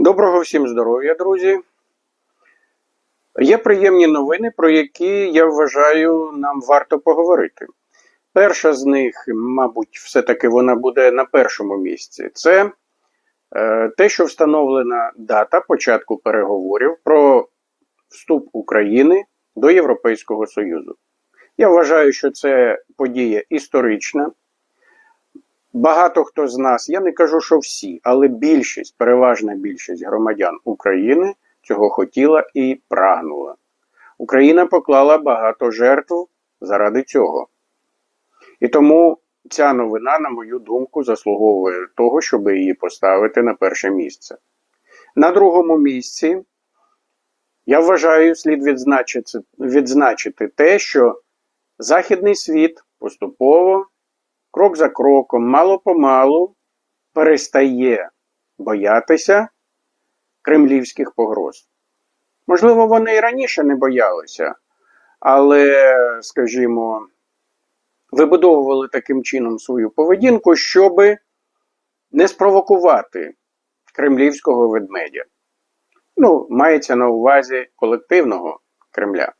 Доброго всім здоров'я, друзі. Є приємні новини, про які я вважаю, нам варто поговорити. Перша з них, мабуть, все-таки вона буде на першому місці. Це е, те, що встановлена дата початку переговорів про вступ України до Європейського Союзу. Я вважаю, що це подія історична. Багато хто з нас, я не кажу, що всі, але більшість, переважна більшість громадян України цього хотіла і прагнула. Україна поклала багато жертв заради цього. І тому ця новина, на мою думку, заслуговує того, щоб її поставити на перше місце. На другому місці, я вважаю, слід відзначити, відзначити те, що Західний світ поступово крок за кроком, мало-помалу перестає боятися кремлівських погроз. Можливо, вони і раніше не боялися, але, скажімо, вибудовували таким чином свою поведінку, щоб не спровокувати кремлівського ведмедя. Ну, мається на увазі колективного Кремля.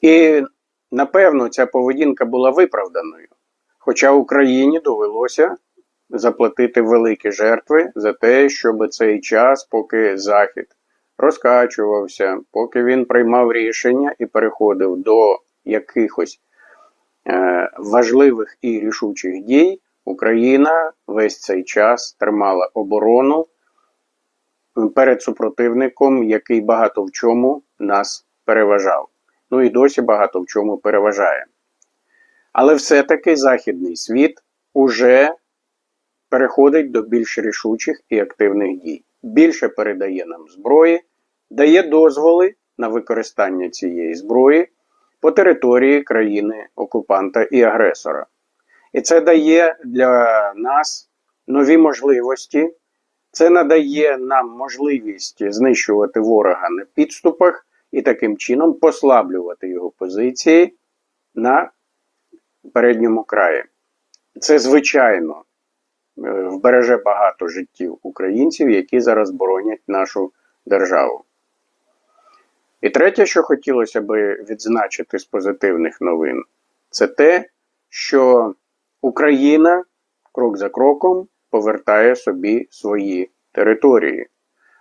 І, напевно, ця поведінка була виправданою. Хоча Україні довелося заплатити великі жертви за те, щоб цей час, поки Захід розкачувався, поки він приймав рішення і переходив до якихось е, важливих і рішучих дій, Україна весь цей час тримала оборону перед супротивником, який багато в чому нас переважав. Ну і досі багато в чому переважає. Але все-таки Західний світ уже переходить до більш рішучих і активних дій. Більше передає нам зброї, дає дозволи на використання цієї зброї по території країни окупанта і агресора. І це дає для нас нові можливості. Це надає нам можливість знищувати ворога на підступах і таким чином послаблювати його позиції на передньому краї. Це, звичайно, е, вбереже багато життів українців, які зараз боронять нашу державу. І третє, що хотілося би відзначити з позитивних новин, це те, що Україна крок за кроком повертає собі свої території.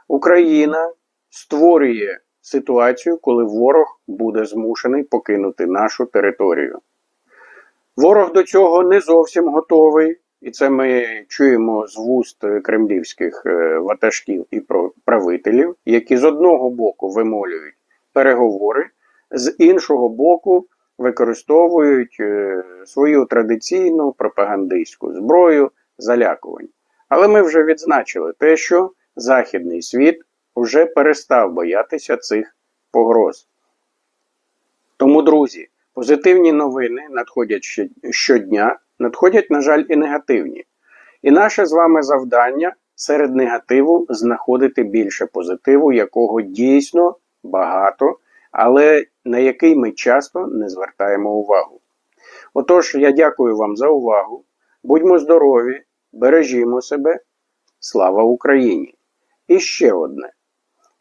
Україна створює ситуацію, коли ворог буде змушений покинути нашу територію. Ворог до цього не зовсім готовий, і це ми чуємо з вуст кремлівських е, ватажків і правителів, які з одного боку вимолюють переговори, з іншого боку використовують е, свою традиційну пропагандистську зброю залякувань. Але ми вже відзначили те, що Західний світ вже перестав боятися цих погроз. Тому, друзі, позитивні новини надходять щодня, надходять, на жаль, і негативні. І наше з вами завдання серед негативу знаходити більше позитиву, якого дійсно багато, але на який ми часто не звертаємо увагу. Отож, я дякую вам за увагу. Будьмо здорові, бережімо себе. Слава Україні! І ще одне.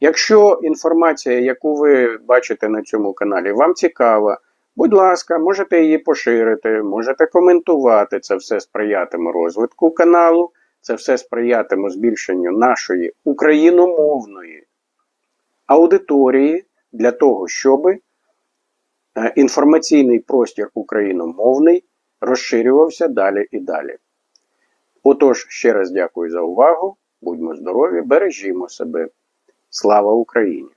Якщо інформація, яку ви бачите на цьому каналі, вам цікава, будь ласка, можете її поширити, можете коментувати. Це все сприятиме розвитку каналу, це все сприятиме збільшенню нашої україномовної аудиторії для того, щоб е, інформаційний простір україномовний розширювався далі і далі. Отож, ще раз дякую за увагу. Будьмо здорові, бережімо себе. Слава Україні!